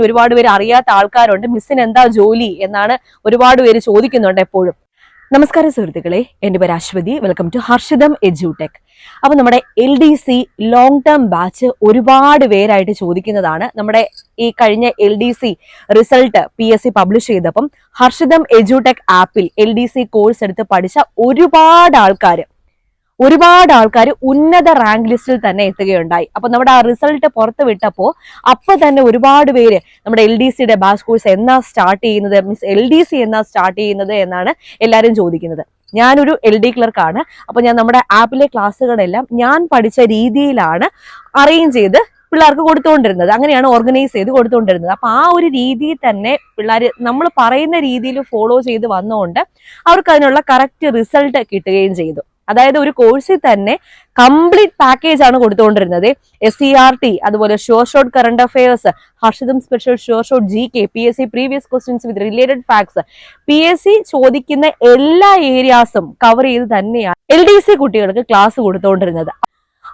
ഒരുപാട് പേര് അറിയാത്ത ആൾക്കാരുണ്ട്. മിസ്സിന് എന്താ ജോലി എന്നാണ് ഒരുപാട് പേര് ചോദിക്കുന്നുണ്ട് എപ്പോഴും. നമസ്കാരം സുഹൃത്തുക്കളെ. എന്റെ പേര് അശ്വതി. വെൽക്കം ടു ഹർഷിതം എജ്യൂടെക് അപ്പൊ നമ്മുടെ L D C long term batch ഒരുപാട് പേരായിട്ട് ചോദിക്കുന്നതാണ്. നമ്മുടെ ഈ കഴിഞ്ഞ L D C result P S C publish ചെയ്തപ്പം ഹർഷിതം എജ്യൂടെക് ആപ്പിൽ എൽ ഡി സി കോഴ്സ് എടുത്ത് പഠിച്ച ഒരുപാട് ആൾക്കാർ ഒരുപാട് ആൾക്കാർ ഉന്നത റാങ്ക് ലിസ്റ്റിൽ തന്നെ എത്തുകയുണ്ടായി. അപ്പൊ നമ്മുടെ ആ റിസൾട്ട് പുറത്ത് വിട്ടപ്പോ അപ്പൊ തന്നെ ഒരുപാട് പേര് നമ്മുടെ എൽ ഡി സിയുടെ ബാച്ച് കോഴ്സ് എന്നാ സ്റ്റാർട്ട് ചെയ്യുന്നത് മീൻസ് എൽ ഡി സി എന്നാ സ്റ്റാർട്ട് ചെയ്യുന്നത് എന്നാണ് എല്ലാവരും ചോദിക്കുന്നത്. ഞാനൊരു എൽ ഡി ക്ലർക്കാണ് അപ്പൊ ഞാൻ നമ്മുടെ ആപ്പിലെ ക്ലാസ്സുകളെല്ലാം ഞാൻ പഠിച്ച രീതിയിലാണ് അറേഞ്ച് ചെയ്ത് പിള്ളേർക്ക് കൊടുത്തുകൊണ്ടിരുന്നത് അങ്ങനെയാണ് ഓർഗനൈസ് ചെയ്ത് കൊടുത്തുകൊണ്ടിരുന്നത് അപ്പൊ ആ ഒരു രീതിയിൽ തന്നെ പിള്ളേർ നമ്മൾ പറയുന്ന രീതിയിൽ ഫോളോ ചെയ്ത് വന്നുകൊണ്ട് അവർക്ക് അതിനുള്ള കറക്റ്റ് റിസൾട്ട് കിട്ടുകയും ചെയ്തു. അതായത് ഒരു കോഴ്സിൽ തന്നെ കംപ്ലീറ്റ് പാക്കേജ് ആണ് കൊടുത്തുകൊണ്ടിരുന്നത് എസ് സി ആർ ടി അതുപോലെ sure shot current affairs Harshitham special sure shot G K P S C previous questions with related facts P S C ചോദിക്കുന്ന എല്ലാ ഏരിയാസും കവർ ചെയ്ത് തന്നെയാണ് എൽ ഡി സി കുട്ടികൾക്ക് class കൊടുത്തുകൊണ്ടിരുന്നത്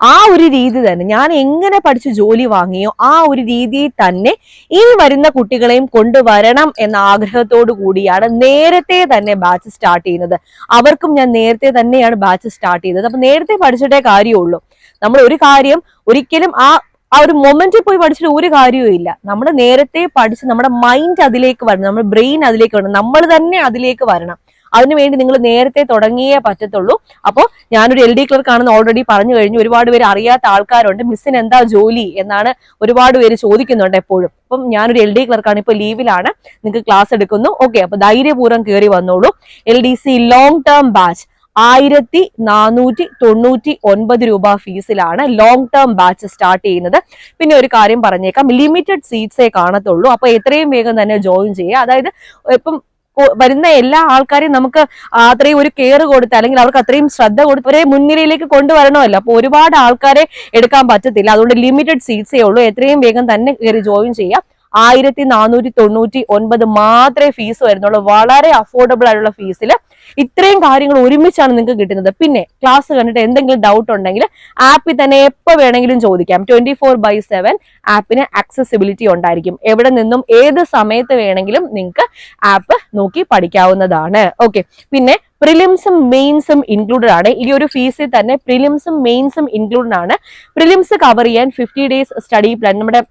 ആ ഒരു രീതി തന്നെ ഞാൻ എങ്ങനെ പഠിച്ച് ജോലി വാങ്ങിയോ ആ ഒരു രീതിയിൽ തന്നെ ഇനി വരുന്ന കുട്ടികളെയും കൊണ്ടുവരണം എന്ന ആഗ്രഹത്തോടു കൂടിയാണ് നേരത്തെ തന്നെ ബാച്ച് സ്റ്റാർട്ട് ചെയ്യുന്നത്. അവർക്കും ഞാൻ നേരത്തെ തന്നെയാണ് ബാച്ച് സ്റ്റാർട്ട് ചെയ്തത്. അപ്പൊ നേരത്തെ പഠിച്ചിട്ടേ കാര്യമുള്ളൂ. നമ്മൾ ഒരു കാര്യം ഒരിക്കലും ആ ആ ഒരു മൊമെന്റിൽ പോയി പഠിച്ചിട്ട് ഒരു കാര്യവും ഇല്ല. നമ്മൾ നേരത്തെ പഠിച്ച് നമ്മുടെ മൈൻഡ് അതിലേക്ക് വരണം. നമ്മുടെ ബ്രെയിൻ അതിലേക്ക് വരണം. നമ്മൾ തന്നെ അതിലേക്ക് വരണം. അതിനുവേണ്ടി നിങ്ങൾ നേരത്തെ തുടങ്ങിയേ പറ്റത്തുള്ളൂ. അപ്പോൾ ഞാനൊരു എൽ ഡി ക്ലർക്ക് ആണെന്ന് ഓൾറെഡി പറഞ്ഞു കഴിഞ്ഞു. ഒരുപാട് പേര് അറിയാത്ത ആൾക്കാരുണ്ട്. മിസ്സിന് എന്താ ജോലി എന്നാണ് ഒരുപാട് പേര് ചോദിക്കുന്നുണ്ട് എപ്പോഴും. അപ്പം ഞാനൊരു എൽ ഡി ക്ലർക്കാണ് ഇപ്പോൾ ലീവിലാണ് നിങ്ങൾക്ക് ക്ലാസ് എടുക്കുന്നു. ഓക്കെ അപ്പൊ ധൈര്യപൂർവം കയറി വന്നോളൂ. L D C long term batch ആയിരത്തി നാനൂറ്റി തൊണ്ണൂറ്റി ഒൻപത് രൂപ ഫീസിലാണ് ലോങ് ടേം ബാച്ച് സ്റ്റാർട്ട് ചെയ്യുന്നത്. പിന്നെ ഒരു കാര്യം പറഞ്ഞേക്കാം. ലിമിറ്റഡ് സീറ്റ്സേ കാണത്തുള്ളൂ. അപ്പൊ എത്രയും വേഗം തന്നെ ജോയിൻ ചെയ്യുക. അതായത് ഇപ്പം വരുന്ന എല്ലാ ആൾക്കാരെയും നമുക്ക് അത്രയും ഒരു കെയർ കൊടുത്ത് അല്ലെങ്കിൽ അവർക്ക് അത്രയും ശ്രദ്ധ കൊടുത്ത് ഒരേ മുൻനിരയിലേക്ക് കൊണ്ടുവരണമല്ലോ. അപ്പൊ ഒരുപാട് ആൾക്കാരെ എടുക്കാൻ പറ്റത്തില്ല. അതുകൊണ്ട് ലിമിറ്റഡ് സീറ്റ്സേ ഉള്ളൂ. എത്രയും വേഗം തന്നെ കയറി ജോയിൻ ചെയ്യാം. ആയിരത്തി നാനൂറ്റി തൊണ്ണൂറ്റി ഒൻപത് മാത്രമേ ഫീസ് വരുന്നുള്ളൂ. വളരെ അഫോർഡബിൾ ആയിട്ടുള്ള ഫീസിൽ ഇത്രയും കാര്യങ്ങൾ ഒരുമിച്ചാണ് നിങ്ങൾക്ക് കിട്ടുന്നത്. പിന്നെ ക്ലാസ് കണ്ടിട്ട് എന്തെങ്കിലും ഡൗട്ട് ഉണ്ടെങ്കിൽ ആപ്പിൽ തന്നെ എപ്പോൾ വേണമെങ്കിലും ചോദിക്കാം. ട്വന്റി ഫോർ ബൈ സെവൻ ആപ്പിന് ആക്സസിബിലിറ്റി ഉണ്ടായിരിക്കും. എവിടെ നിന്നും ഏത് സമയത്ത് വേണമെങ്കിലും നിങ്ങൾക്ക് ആപ്പ് നോക്കി പഠിക്കാവുന്നതാണ്. ഓക്കെ പിന്നെ പ്രിലിംസും മെയിൻസും ഇൻക്ലൂഡഡ് ആണ്. ഈ ഒരു ഫീസിൽ തന്നെ പ്രിലിംസും മെയിൻസും ഇൻക്ലൂഡഡ് ആണ്. പ്രിലിംസ് കവർ ചെയ്യാൻ ഫിഫ്റ്റി ഡേയ്സ് സ്റ്റഡി പ്ലാൻ നമ്മുടെ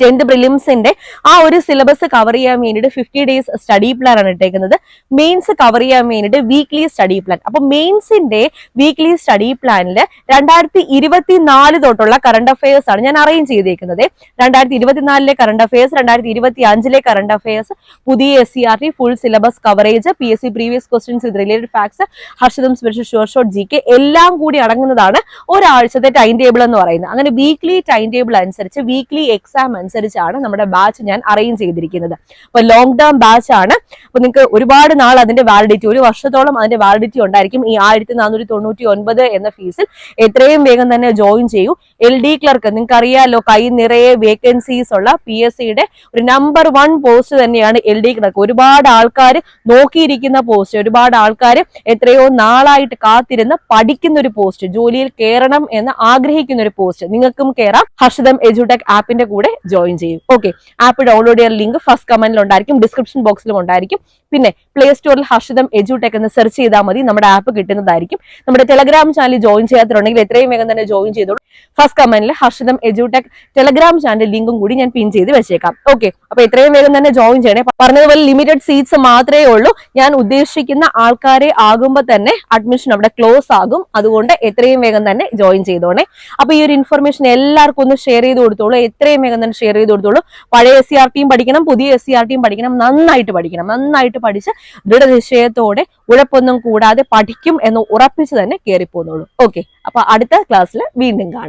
ടെൻത്ത് പ്രിലിംസിന്റെ ആ ഒരു സിലബസ് കവർ ചെയ്യാൻ വേണ്ടിയിട്ട് ഫിഫ്റ്റി ഡേയ്സ് സ്റ്റഡി പ്ലാൻ ആണ് ഇട്ടേക്കുന്നത്. മെയിൻസ് കവർ ചെയ്യാൻ വേണ്ടിയിട്ട് വീക്ക്ലി സ്റ്റഡി പ്ലാൻ അപ്പൊ മെയിൻസിന്റെ വീക്ക്ലി സ്റ്റഡി പ്ലാനിൽ രണ്ടായിരത്തി ഇരുപത്തി നാല് തൊട്ടുള്ള കറണ്ട് അഫയേഴ്സ് ആണ് ഞാൻ അറേഞ്ച് ചെയ്തേക്കുന്നത്. രണ്ടായിരത്തി ഇരുപത്തിനാലിലെ കറണ്ട് അഫയേഴ്സ് രണ്ടായിരത്തി ഇരുപത്തി അഞ്ചിലെ കറണ്ട് അഫയേഴ്സ് പുതിയ S C R T full syllabus coverage P S C previous questions with related facts Harshitham special sure shot G K എല്ലാം കൂടി അടങ്ങുന്നതാണ് ഒരാഴ്ചത്തെ ടൈം ടേബിൾ എന്ന് പറയുന്നത്. അങ്ങനെ വീക്ക്ലി ടൈം ടേബിൾ അനുസരിച്ച് വീക്ക്ലി എക്സാം അനുസരിച്ചാണ് നമ്മുടെ ബാച്ച് ഞാൻ അറേഞ്ച് ചെയ്തിരിക്കുന്നത്. അപ്പൊ ലോങ് ടേം ബാച്ച് ആണ്. അപ്പൊ നിങ്ങൾക്ക് ഒരുപാട് നാൾ അതിന്റെ വാലിഡിറ്റി ഒരു വർഷത്തോളം അതിന്റെ വാലിഡിറ്റി ഉണ്ടായിരിക്കും. ഈ ആയിരത്തി നാനൂറ്റി തൊണ്ണൂറ്റി ഒൻപത് എന്ന ഫീസിൽ എത്രയും വേഗം തന്നെ ജോയിൻ ചെയ്യൂ. എൽ ഡി ക്ലർക്ക് നിങ്ങൾക്ക് അറിയാലോ കൈ നിറയെ വേക്കൻസീസ് ഉള്ള പി എസ് സിയുടെ ഒരു നമ്പർ വൺ പോസ്റ്റ് തന്നെയാണ് എൽ ഡി ക്ലർക്ക് ഒരുപാട് ആൾക്കാർ നോക്കിയിരിക്കുന്ന പോസ്റ്റ് ഒരുപാട് ആൾക്കാർ എത്രയോ നാളായിട്ട് കാത്തിരുന്ന് പഠിക്കുന്ന ഒരു പോസ്റ്റ് ജോലിയിൽ കയറണം എന്ന് ആഗ്രഹിക്കുന്ന ഒരു പോസ്റ്റ് നിങ്ങൾക്കും കയറാം ഹർഷിതം എജുടെക് ആപ്പിന്റെ കൂടെ ജോയിൻ ചെയ്യും. ഓക്കെ ആപ്പ് ഡൗൺലോഡ് ചെയ്യാൻ ലിങ്ക് ഫസ്റ്റ് കമന്റിൽ ഉണ്ടായിരിക്കും ഡിസ്ക്രിപ്ഷൻ ബോക്സിലും ഉണ്ടായിരിക്കും. പിന്നെ പ്ലേ സ്റ്റോറിൽ ഹർഷിതം എജുടെക് എന്ന് സെർച്ച് ചെയ്താൽ മതി നമ്മുടെ ആപ്പ് കിട്ടുന്നതായിരിക്കും. നമ്മുടെ ടെലഗ്രാം ചാനൽ ജോയിൻ ചെയ്യാത്തുണ്ടെങ്കിൽ എത്രയും വേഗം തന്നെ ജോയിൻ ചെയ്തോളൂ. ഫസ്റ്റ് കമന്റിൽ ഹർഷിതം എജുടെക് ടെലഗ്രാം ചാനൽ ലിങ്കും കൂടി ഞാൻ പിൻ ചെയ്ത് വെച്ചേക്കാം. ഓക്കെ അപ്പൊ എത്രയും വേഗം തന്നെ ജോയിൻ ചെയ്യണേ. പറഞ്ഞതുപോലെ ലിമിറ്റഡ് സീറ്റ്സ് മാത്രമേ ഉള്ളൂ. ഞാൻ ഉദ്ദേശിക്കുന്ന ആൾക്കാരെ ആകുമ്പോൾ തന്നെ അഡ്മിഷൻ അവിടെ ക്ലോസ് ആകും. അതുകൊണ്ട് എത്രയും വേഗം തന്നെ ജോയിൻ ചെയ്തോണേ. അപ്പൊ ഈ ഒരു ഇൻഫർമേഷൻ എല്ലാവർക്കും ഒന്ന് ഷെയർ ചെയ്ത് കൊടുത്തോളൂ. എത്രയും വേഗം തന്നെ ഷെയർ ചെയ്ത് കൊടുത്തോളൂ. പഴയ എസ് സി ആർ ടിയും പഠിക്കണം പുതിയ എസ് സി ആർ ടിയും പഠിക്കണം നന്നായിട്ട് പഠിക്കണം. നന്നായിട്ട് പഠിച്ച് ദൃഢനിശ്ചയത്തോടെ ഉഴപ്പൊന്നും കൂടാതെ പഠിക്കും എന്ന് ഉറപ്പിച്ച് തന്നെ കയറി പോന്നോളൂ ഓക്കെ അപ്പൊ അടുത്ത ക്ലാസ്സിൽ വീണ്ടും കാണാം.